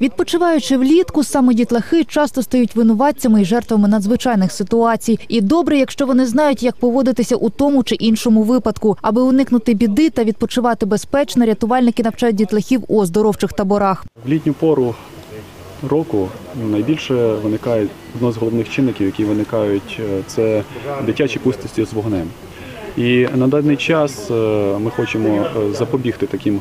Відпочиваючи влітку, саме дітлахи часто стають винуватцями і жертвами надзвичайних ситуацій. І добре, якщо вони знають, як поводитися у тому чи іншому випадку, аби уникнути біди та відпочивати безпечно. Рятувальники навчають дітлахів у оздоровчих таборах. В літню пору року найбільше виникає одно з головних чинників, які виникають, е, це дитячі пустості з вогнем. І на даний час е, ми хочемо е, запобігти таким.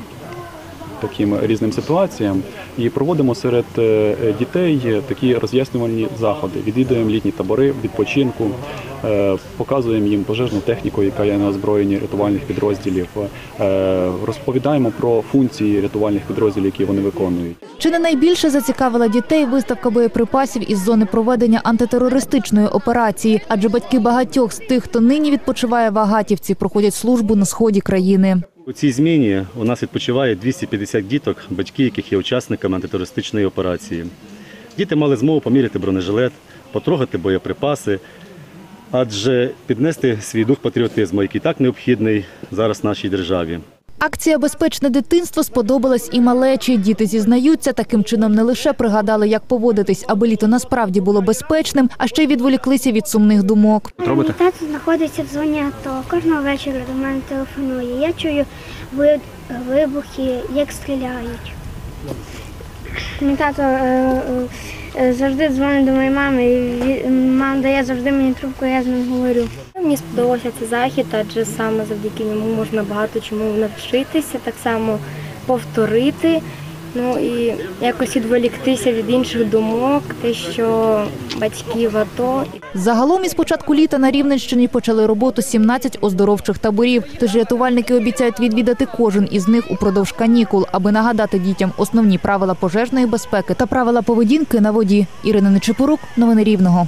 Таким різним ситуаціям і проводимо серед е, дітей такі роз'яснювальні заходи. Відвідуємо літні табори відпочинку, е, показуємо їм пожежну техніку, яка є на озброєнні рятувальних підрозділів. е, Розповідаємо про функції рятувальних підрозділів, які вони виконують. Чи не найбільше зацікавила дітей виставка боєприпасів із зони проведення антитерористичної операції? Адже батьки багатьох з тих, хто нині відпочиває в Агатівці, проходять службу на сході країни. У цій зміні у нас відпочиває 250 діток, батьки яких є учасниками антитерористичної операції. Діти мали змогу поміряти бронежилет, потрогати боєприпаси, адже піднести свій дух патріотизму, який так необхідний зараз нашій державі. Акція Безпечне дитинство сподобалась і малечі. Діти зізнаються, таким чином не лише пригадали, як поводитись, аби літо насправді було безпечним, а ще й відволіклися від сумних думок. Мій тато знаходиться в зоні АТО. Кожного вечора до мене телефонує. Я чую вибухи, як стріляють. Мій тато е, е, завжди дзвонить до моєї мами. і ві- Мама дає завжди мені трубку, я з ним говорю. Мені сподобався цей захід, адже саме завдяки ньому можна багато чому навчитися, так само повторити. Ну і якось відволіктися від інших думок, те, що батьки в АТО. Загалом із початку літа на Рівненщині почали роботу 17 оздоровчих таборів. Тож рятувальники обіцяють відвідати кожен із них упродовж канікул, аби нагадати дітям основні правила пожежної безпеки та правила поведінки на воді. Ірина Нечипорук, новини Рівного.